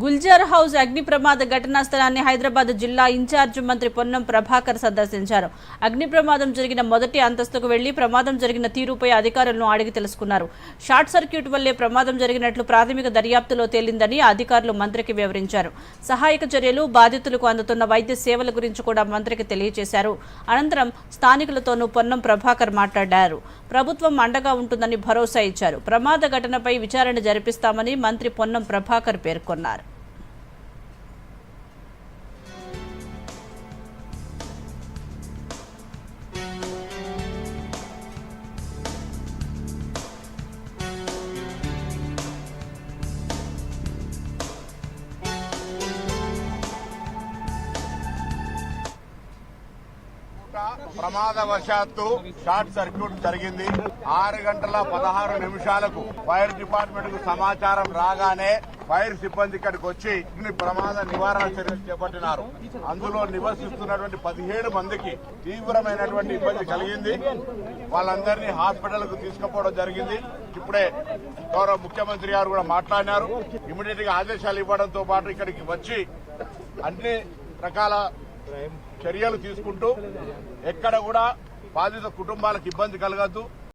Gulzar house అగ్ని ప్రమాద ఘటనా స్థలాన్ని హైదరాబాద్ జిల్లా ఇన్ఛార్జ్ మంత్రి పొన్నం ప్రభాకర్ సందర్శించారు. అగ్ని ప్రమాదం జరిగిన మొదటి అంతస్తుకు వెళ్ళి ప్రమాదం జరిగిన తీరుపై అధికారులను అడిగి తెలుసుకున్నారు. షార్ట్ సర్క్యూట్ వల్లే ప్రమాదం జరిగినట్లు ప్రాథమిక దర్యాప్తులో తేలిందని అధికారులు మంత్రికి వివరించారు. సహాయక చర్యలు బాధితులకు అందుతున్న వైద్య సేవల గురించి కూడా మంత్రికి తెలియజేశారు. అనంతరం స్థానికులతోనూ పొన్నం ప్రభాకర్ మాట్లాడారు. ప్రభుత్వం అండగా ఉంటుందని భరోసా ఇచ్చారు. ప్రమాద ఘటనపై విచారణ జరిపిస్తామని మంత్రి పొన్నం ప్రభాకర్ పేర్కొన్నారు. ప్రమాదవశాత్తు షార్ట్ సర్క్యూట్ జరిగింది. ఆరు గంటల పదహారు నిమిషాలకు ఫైర్ డిపార్ట్మెంట్కు సమాచారం రాగానే ఫైర్ సిబ్బంది ఇక్కడికి వచ్చి ప్రమాద నివారణ చర్యలు చేపట్టినారు. అందులో నివసిస్తున్నటువంటి పదిహేడు మందికి తీవ్రమైనటువంటి ఇబ్బంది కలిగింది. వాళ్ళందరినీ హాస్పిటల్కు తీసుకుపోవడం జరిగింది. ఇప్పుడే గౌరవ ముఖ్యమంత్రి గారు కూడా మాట్లాడినారు. ఇమీడియట్గా ఆదేశాలు ఇవ్వడంతో పాటు ఇక్కడికి వచ్చి అన్ని రకాల చర్యలు తీసుకుంటూ ఎక్కడ కూడా బాధిత కుటుంబాలకు ఇబ్బంది కలగద్దు.